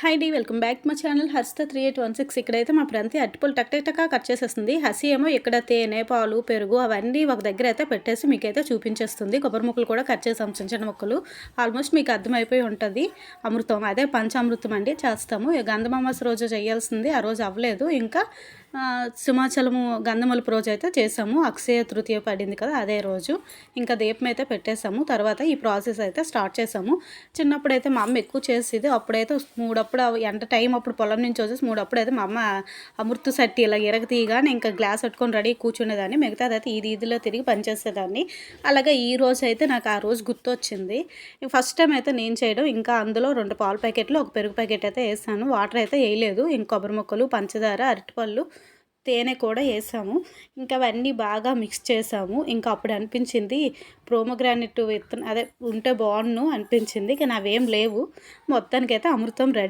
Hi డి welcome back మా channel హర్స్త త్రీ ఎయిట్ వన్ సిక్స్ ఇక్కడైతే మా ప్రంతి అట్టిపళ్ళు టక్ కట్ చేసేస్తుంది. హసి ఏమో ఇక్కడ తేనె పాలు పెరుగు అవన్నీ ఒక దగ్గర అయితే పెట్టేసి మీకైతే చూపించేస్తుంది. కొబ్బరి ముక్కలు కూడా కట్ చేసాం చిన్న చిన్న ముక్కలు. ఆల్మోస్ట్ మీకు అర్థమైపోయి ఉంటుంది. అమృతం అదే పంచామృతం అండి చేస్తాము. గంధమామాస రోజు చేయాల్సింది ఆ రోజు అవ్వలేదు. ఇంకా సింహాచలము గంధమలుపు రోజు అయితే చేసాము. అక్షయ తృతీయ పడింది కదా అదే రోజు. ఇంకా దీపం అయితే పెట్టేసాము. తర్వాత ఈ ప్రాసెస్ అయితే స్టార్ట్ చేసాము. చిన్నప్పుడు అయితే మా అమ్మ ఎక్కువ చేసేది. అప్పుడైతే మూడప్పుడు ఎంత టైం అప్పుడు పొలం నుంచి వచ్చేసి మూడప్పుడు అయితే మా అమ్మ అమృత సట్టి ఇలా ఎరగతీయగానే ఇంకా గ్లాస్ పెట్టుకొని రెడీ కూర్చునేదాన్ని. మిగతా అయితే ఈ ఇదిలో తిరిగి పనిచేసేదాన్ని. అలాగే ఈ రోజు అయితే నాకు ఆ రోజు గుర్తొచ్చింది. ఫస్ట్ టైం అయితే నేను చేయడం. ఇంకా అందులో రెండు పాల ప్యాకెట్లు ఒక పెరుగు ప్యాకెట్ అయితే వేసాను. వాటర్ అయితే వేయలేదు. ఇంక కొబ్బరి ముక్కలు పంచదార అరటిపళ్ళు తేనె కూడా వేసాము. ఇంకా అవన్నీ బాగా మిక్స్ చేసాము. ఇంకా అప్పుడు అనిపించింది ప్రోమోగ్రానెట్ విత్తనం అదే ఉంటే బాగుండు అనిపించింది. కానీ అవేం లేవు. మొత్తానికైతే అమృతం రెడీ